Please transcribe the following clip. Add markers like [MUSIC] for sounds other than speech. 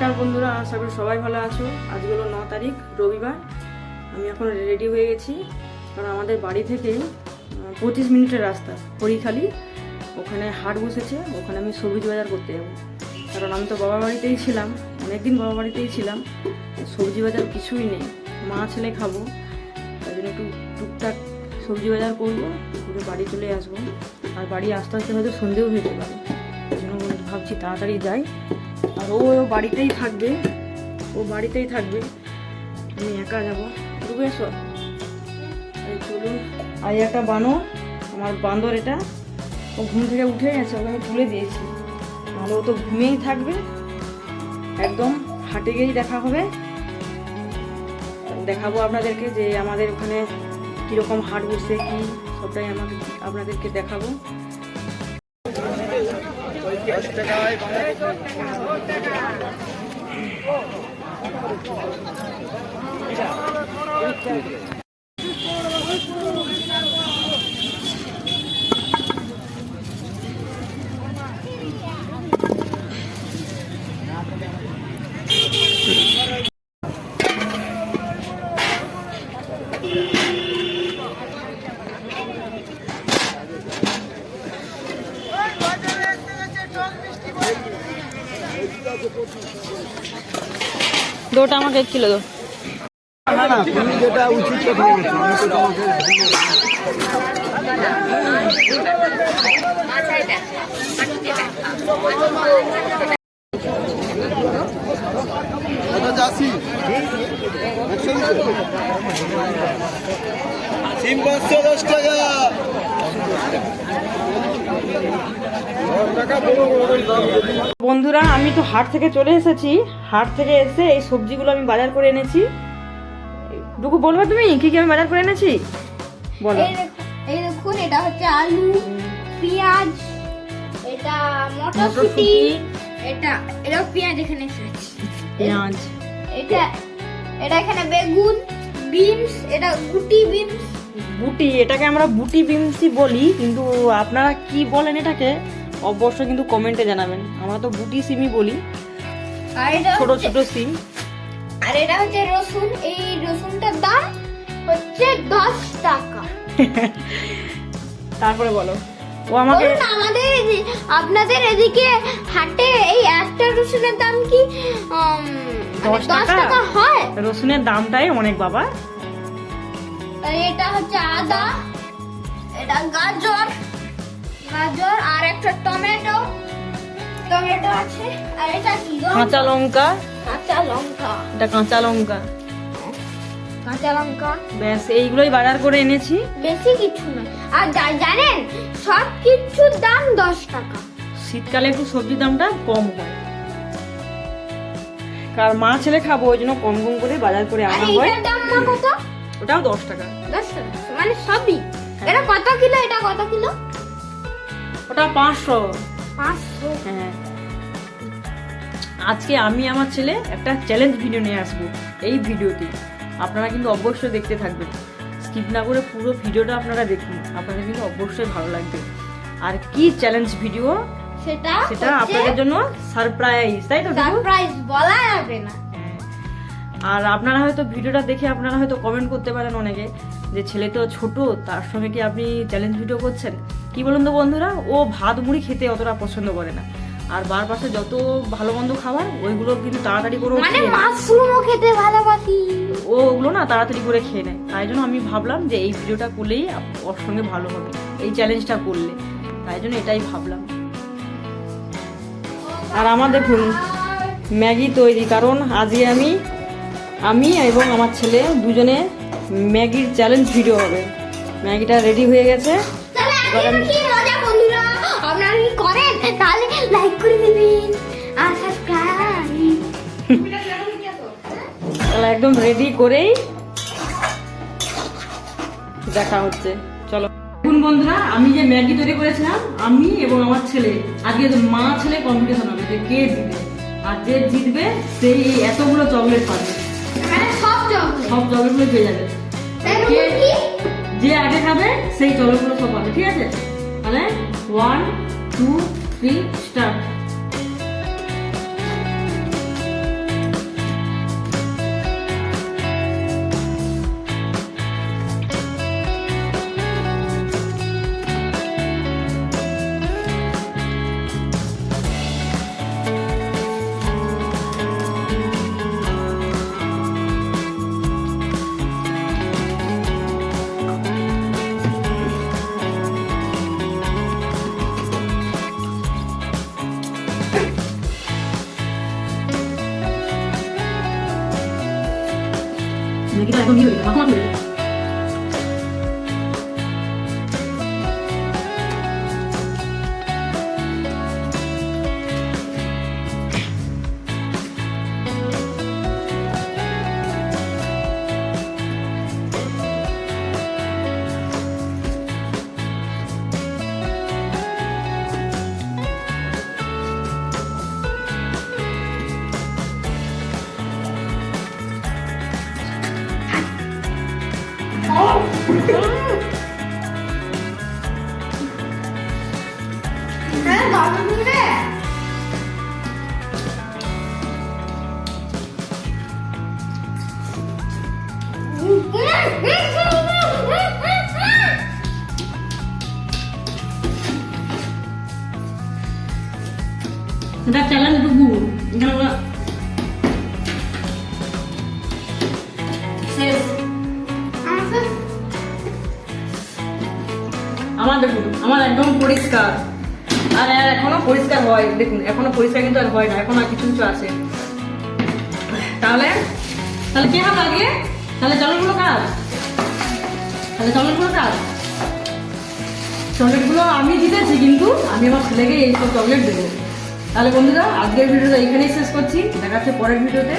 নমস্কার বন্ধুরা, আশা করি সবাই ভালো আছো। আজকে হলো ন তারিখ, রবিবার। আমি এখন রেডি হয়ে গেছি, কারণ আমাদের বাড়ি থেকে পঁচিশ মিনিটের রাস্তা, হরিখালি। ওখানে হাট বসেছে, ওখানে আমি সবজি বাজার করতে যাব। কারণ আমি তো বাবা বাড়িতেই ছিলাম, অনেকদিন বাবা বাড়িতেই ছিলাম সবজি বাজার কিছুই নেই। মা ছেলে খাব, তাই জন্য একটু টুকটাক সবজি বাজার করব করে বাড়ি চলে আসব। আর বাড়ি আসতে আসতে হয়তো সন্ধেও হয়ে যেতে পারে। জন্য ভাবছি তাড়াতাড়ি যাই। আর ও বাড়িতেই থাকবে। ও বাড়িতেই থাকবে। আমি একা যাব। এসো। এই চলুন। আর একটা বানো আমার বান্দর এটা। ও ঘুম থেকে উঠে গেছে, ওকে আমি তুলে দিয়েছি। নাহলে ও তো ঘুমিয়েই থাকবে। একদম হাটে গিয়েই দেখা হবে। দেখাবো আপনাদেরকে যে আমাদের ওখানে কীরকম হাট বসে, কি সবটাই আমাদের আপনাদেরকে দেখাবো। দশ টাকায় Thank you. দুটো আমাকে এক কিলো দো না না তুমি যেটা উচিত কথা পাঁচশো দশ টাকা। বন্ধুরা আমি তো হাট থেকে চলে এসেছি। হাট থেকে এসে এই সবজিগুলো আমি বাজার করে এনেছি। দুকু বলবে তুমি? কি কি আমি বাজার করে এনেছি? বলো। এই দেখুন এটা হচ্ছে আলু পেঁয়াজ এটা মটরশুঁটি এটা এটা পেঁয়াজ এখানে পেঁয়াজ। এটা এটা এখানে বেগুন বিনস এটা গুটি বিনস। বুটি এটাকে আমরা বুটি বিমসি বলি কিন্তু আপনারা কি বলেন এটাকে অবশ্যই কিন্তু কমেন্টে জানাবেন। আমরা তো বুটি সিমই বলি। আর এটা ছোট ছোট সিম। আর এটা হচ্ছে রসুন এই রসুনটার দাম হচ্ছে দশ টাকা। [LAUGHS] তারপরে বলো। ও আমাকে আমাদের আপনাদের এদিকে হাটে এই একটা রসুনের দাম কি মানে দশ? টাকা হয়? রসুনের দামটাই অনেক বাবা। আর এটা হচ্ছে আদা এটা গাজর গাজর আর একটা টমেটো। টমেটো আছে আর এটা কি কাঁচা লঙ্কা। কাঁচা লঙ্কা। এটা কাঁচা লঙ্কা। কাঁচা লঙ্কা। ব্যাস এইগুলোই বাজার করে এনেছি। বেশি কিছু না। আর জানেন সব কিছুর দাম দশ টাকা। শীতকালে একটু সবজির দামটা কম হয়। কার মা ছেলে খাব ওই জন্য কম কম করে বাজার করে আনা হয়। দাম কত? ওটাও দশ টাকা। দশ টাকা? মানে সবই? এটা কত কিলো? এটা কত কিলো? ওটা পাঁচশো। পাঁচশো? হ্যাঁ। আজকে আমি আমার ছেলে একটা চ্যালেঞ্জ ভিডিও নিয়ে আসব এই ভিডিওটি আপনারা কিন্তু অবশ্যই দেখতে থাকবেন। স্কিপ না করে পুরো ভিডিওটা আপনারা দেখুন। আপনাদের কিন্তু অবশ্যই ভালো লাগবে। আর কি চ্যালেঞ্জ ভিডিও সেটা সেটা আপনাদের জন্য সারপ্রাইজ তাই তো? সারপ্রাইজ বলা যাবে না। হ্যাঁ। আর আপনারা হয়তো ভিডিওটা দেখে আপনারা হয়তো কমেন্ট করতে পারেন অনেকে যে ছেলে তো ছোট তার সঙ্গে কি আপনি চ্যালেঞ্জ ভিডিও করছেন? কি বলুন তো বন্ধুরা? ও ভাত মুড়ি খেতে অতটা পছন্দ করে না। আর বার পাশে যত ভালো মন্দ খাবার ওইগুলো কিন্তু তাড়াতাড়ি করে মানে মাশরুমও খেতে ভালোবাসি। ও ওগুলো না তাড়াতাড়ি করে খেয়ে নেয়। তাই জন্য আমি ভাবলাম যে এই ভিডিওটা করলেই ওর সঙ্গে ভালো হবে। এই চ্যালেঞ্জটা করলে। তাই জন্য এটাই ভাবলাম। আর আমার দেখুন ম্যাগি তৈরি। কারণ আজকে আমি আমি এবং আমার ছেলে দুজনে ম্যাগির চ্যালেঞ্জ ভিডিও হবে। ম্যাগিটা রেডি হয়ে গেছে। তাহলে এবার আমি- কি মজা বন্ধুরা? আপনারা কি করেন? তাহলে লাইক করে দিবেন আর সাবস্ক্রাইব তাহলে একদম রেডি করেই দেখা হচ্ছে। চলো। দেখুন বন্ধুরা আমি যে ম্যাগি তৈরি করেছিলাম আমি এবং আমার ছেলে। আজকে মা ছেলে কম্পিটিশন হবে যে কে জিতবে। আর যে জিতবে সেই এতগুলো চকলেট পাবে। সব জলগুলো পেয়ে যাবে। যে আগে খাবে সেই জলগুলো সব পাবে ঠিক আছে? মানে ওয়ান টু থ্রি স্টার্ট 给大家都个迷你的然后后有一个 ইয়ে হয়ে গেছে মাখা মাখা হয়ে গেছে। হ্যাঁ বাবা রে এটা চ্যালেঞ্জ টুকু এখানে ওরা শেষ আমার দেখুন, আমার একদম পরিষ্কার। আর আর এখনও পরিষ্কার হয়, দেখুন, এখনও পরিষ্কার কিন্তু আর হয় না, এখন আর কিছু কিছু আছে। তাহলে তাহলে কে হাত আগে? তাহলে চকলেটগুলো কার তাহলে চকলেটগুলো কার চকলেটগুলো আমি জিতেছি, কিন্তু আমি আমার ছেলেকে এই সব চকলেট দেবো। তাহলে বন্ধুরা, আজকের ভিডিওটা এখানেই শেষ করছি। দেখা হচ্ছে পরের ভিডিওতে।